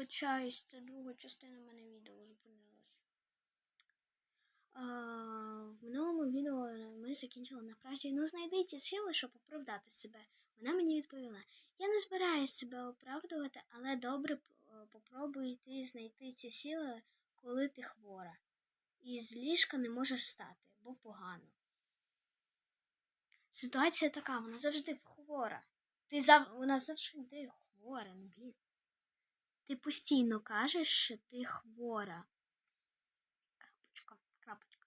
вибачаюсь, це друга частина мене відео зупинилась. А, в минулому відео ми закінчили на фразі Ну знайдіть сили, щоб оправдати себе. Вона мені відповіла: Я не збираюсь себе оправдувати, але добре е, попробуй ти знайти ці сили, коли ти хвора. І з ліжка не можеш стати, бо погано. Ситуація така, вона завжди хвора. Вона завжди хвора, ну блін. Ти постійно кажеш, що ти хвора. Крапочка, крапочка.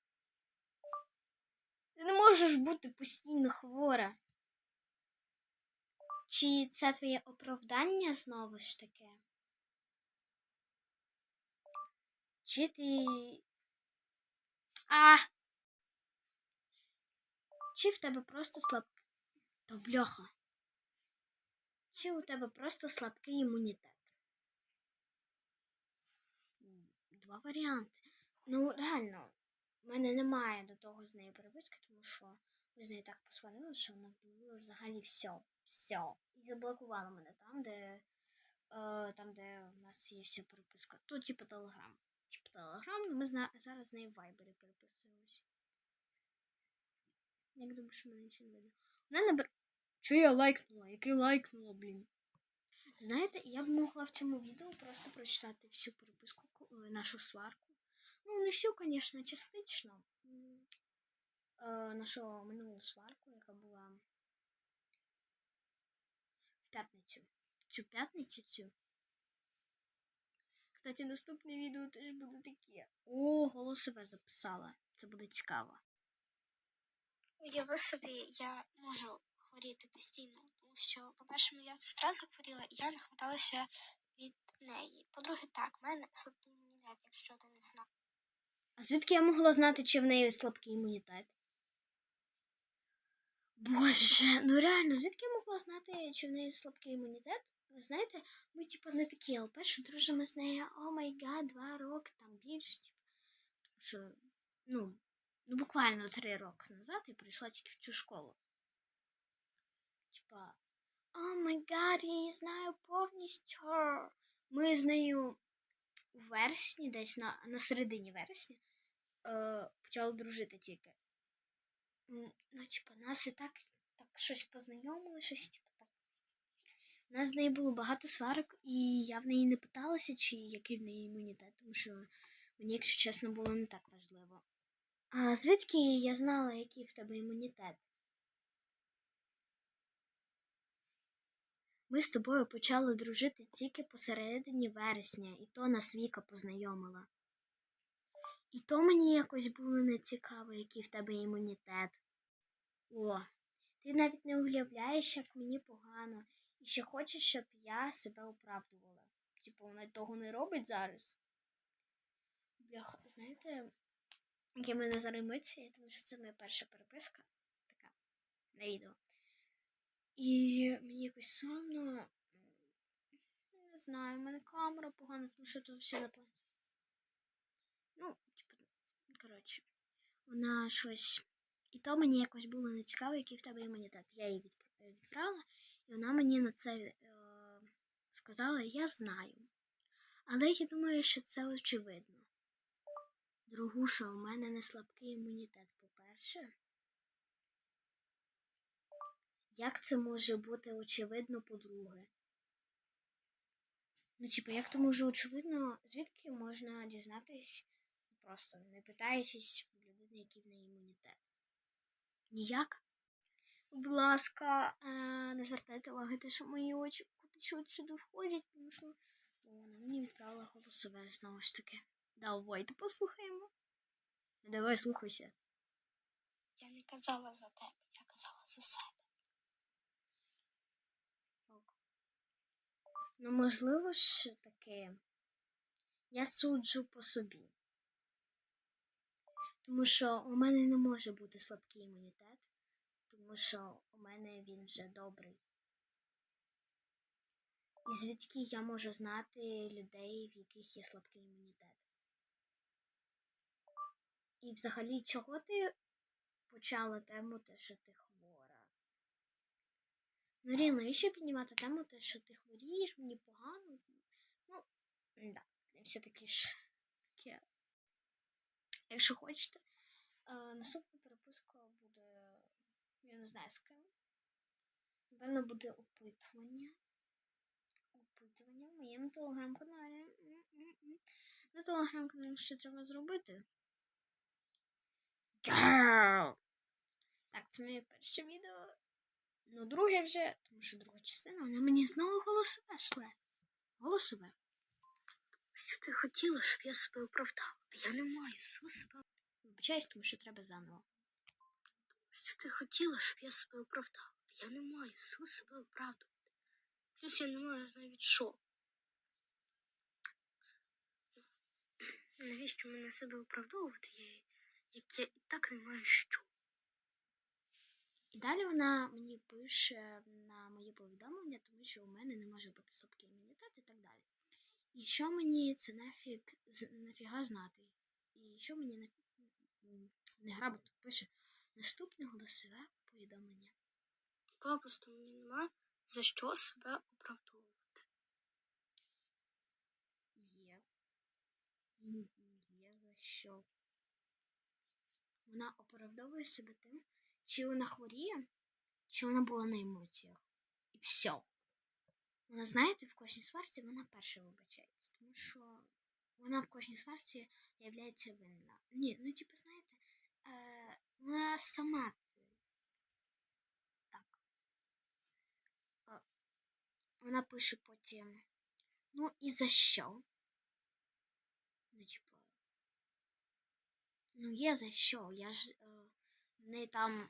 Ти не можеш бути постійно хвора. Чи це твоє оправдання знову ж таки? Чи ти. А! Чи в тебе просто слаб... То бляха. Чи у тебе просто слабкий імунітет? Два варіанти. Ну, реально, в мене немає до того з нею переписки, тому що ми з нею так посварили, що вона вдалила взагалі все. Все. І заблокувала мене там, де. Е, там, де у нас є вся переписка. Тут, типу, телеграм. Типу телеграм, ми зна... зараз з нею в вайбері переписуємося. Як думаю, що мене нічого не видно. Вона набер... Що я лайкнула? Який лайкнула, блін? Знаєте, я б могла в цьому відео просто прочитати всю переписку, нашу сварку. Ну, не всю, звісно, частично. Е, нашу минулу сварку, яка була в п'ятницю. Цю п'ятницю цю. Кстати, наступне відео теж буде таке. О, голосове записала. Це буде цікаво. Уяви собі, я можу хворіти постійно, тому що, по-перше, моя сестра захворіла, і я не хваталася від неї. По-друге, так, в мене слабкий імунітет, якщо ти не знав. А звідки я могла знати, чи в неї слабкий імунітет? Боже, ну реально, звідки я могла знати, чи в неї слабкий імунітет? Ви знаєте, ми типу не такі ЛП, що дружимо з нею, о май гад, два роки, там більше, типу. Тому що, ну, ну буквально три роки назад я прийшла тільки в цю школу. Типа, о май гад, я її знаю повністю. Ми з нею у вересні, десь на, на середині вересня, е, почали дружити тільки. Ну, типа, нас і так, так щось познайомили, щось типу так. У нас з нею було багато сварок, і я в неї не питалася, чи який в неї імунітет, тому що мені, якщо чесно, було не так важливо. А звідки я знала, який в тебе імунітет? Ми з тобою почали дружити тільки посередині вересня, і то нас Віка познайомила. І то мені якось було не цікаво, який в тебе імунітет. О, ти навіть не уявляєш, як мені погано, і ще хочеш, щоб я себе оправдувала. Типу, вона того не робить зараз. Бляха, знаєте, яке мене зараз емоції, тому що це моя перша переписка така на відео. І мені якось соромно. Не знаю, в мене камера погана, тому що тут все плані. Ну, типу, коротше, вона щось. І то мені якось було не цікаво, який в тебе імунітет. Я її відп- відправила, і вона мені на це е, сказала, я знаю. Але я думаю, що це очевидно. Другуша, у мене не слабкий імунітет, по-перше. Як це може бути очевидно, по-друге? Ну, типу, як то може очевидно, звідки можна дізнатись, просто не питаючись в людини, який в неї імунітет? Ніяк? Будь ласка, е, не звертайте уваги, те, що мої очі кудись сюди входять, тому що вона мені відправила голосове знову ж таки. Давайте послухаємо. Давай слухайся. Я не казала за тебе, я казала за себе. Ну, можливо ж таки, я суджу по собі. Тому що у мене не може бути слабкий імунітет, тому що у мене він вже добрий. І звідки я можу знати людей, в яких є слабкий імунітет? І взагалі, чого ти почала тему те, що ти хвора? Ріл, навіщо піднімати тему те, що ти хворієш, мені погано? Ну, все-таки ж таке. Якщо хочете, е, наступна переписка буде. Я не знаю з ким. Напевно, буде опитування. Опитування в моєму телеграм-каналі. На телеграм-каналі що треба зробити? Girl! Так, це моє перше відео. Ну, друге вже, тому що друга частина, вона мені знову голосове шле. Голосове. Що ти хотіла, щоб я себе оправдав? А я не маю сил себе. Вибачаюсь, тому що треба заново. Що ти хотіла, щоб я себе оправдав? А я не маю сил себе оправдувати. Плюс я не маю навіть що. Навіщо мене себе оправдовувати, я- як я і так не маю що? Далі вона мені пише на мої повідомлення, тому що у мене не може бути слабкий імунітет і так далі. І що мені це нафіг, нафіга знати? І що мені на, м, неграмотно пише наступне голосове повідомлення. Попросту мені нема за що себе оправдовувати. Є. Є за що. Вона оправдовує себе тим, чи вона хворіє, чи вона була на емоціях. І все. Вона, знаєте, в кожній сварці вона перша вибачається, тому що вона в кожній сварці являється винна. Ні, ну типу, знаєте, е, вона сама це. Так. Е, вона пише потім. Ну і за що? Ну, типу. Ну, є за що. Я ж е, не там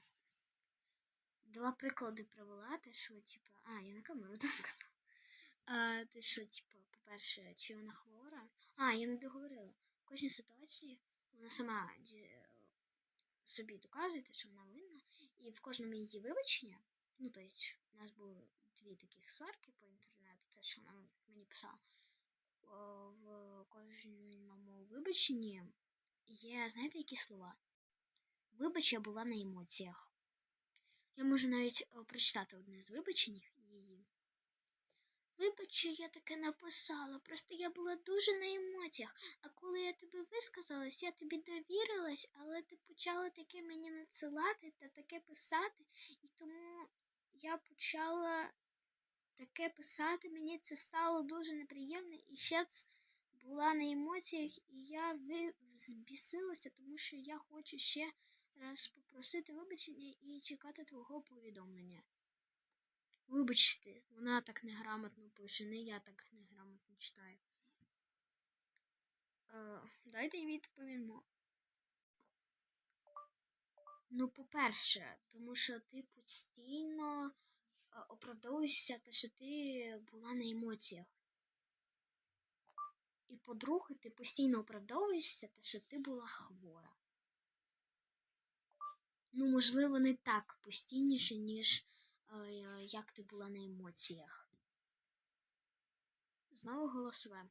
два приклади привела, те, що, типу, а, я на камеру це сказала. Те, що, типу, по-перше, чи вона хвора. А, я не договорила. В кожній ситуації вона сама собі доказує, те, що вона винна, і в кожному її вибачення, ну, тобто, у нас було дві таких сварки по інтернету, те, що вона мені писала, в кожному вибаченні є, знаєте, які слова? Вибач, я була на емоціях. Я можу навіть о, прочитати одне з вибачень її. Вибач, що я таке написала, просто я була дуже на емоціях. А коли я тобі висказалась, я тобі довірилась, але ти почала таке мені надсилати та таке писати, і тому я почала таке писати, мені це стало дуже неприємно, і ще ц- була на емоціях, і я збісилася, тому що я хочу ще раз попросити вибачення і чекати твого повідомлення. Вибачте, вона так неграмотно пише, не я так неграмотно читаю. Е, дайте їй відповімо. Ну, по-перше, тому що ти постійно е, оправдовуєшся, те, що ти була на емоціях. І по-друге, ти постійно оправдовуєшся, те, що ти була хвора. Ну, можливо, не так постійніше, ніж е, як ти була на емоціях. Знову голосове.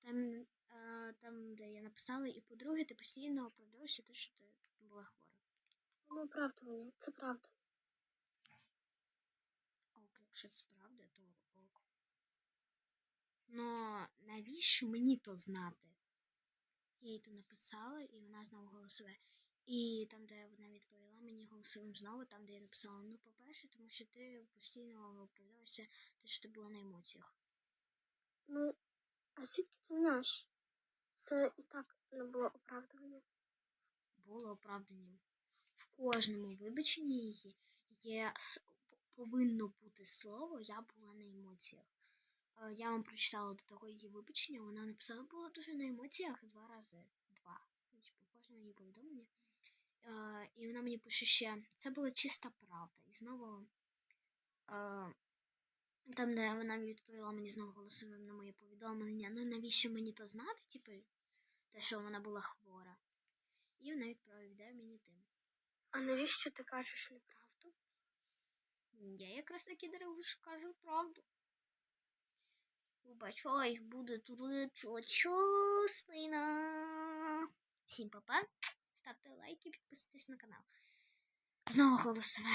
Там, е, там, де я написала, і по-друге, ти постійно оправдовуєшся те, що ти була хвора. Ну, оправдування, це правда. Ок, якщо це правда, то ок. Но навіщо мені то знати? Я їй то написала, і вона знову голосове. І там, де вона відповіла мені голосовим знову, там, де я написала, ну, по-перше, тому що ти постійно оправдовуєшся те, що ти була на емоціях. Ну, а звідки ти знаєш? Це і так не було оправдування. було оправданням. В кожному вибаченні її є повинно бути слово Я була на емоціях. Е, Я вам прочитала до того її вибачення, вона написала, була дуже на емоціях два рази. Два. Ну, Типу, в кожному її повідомленні. Е, І вона мені пише ще, це була чиста правда. І знову е, там, де вона відповіла мені знову голосовим на моє повідомлення, ну навіщо мені то знати, типу, те, що вона була хвора. І вона відповідає мені тим. А навіщо ти кажеш неправду? Я якраз таки деревиш кажу правду. Вибачай, буде туречочосна. Всім папа. Ставте лайки, підписуйтесь на канал. Знову голосове.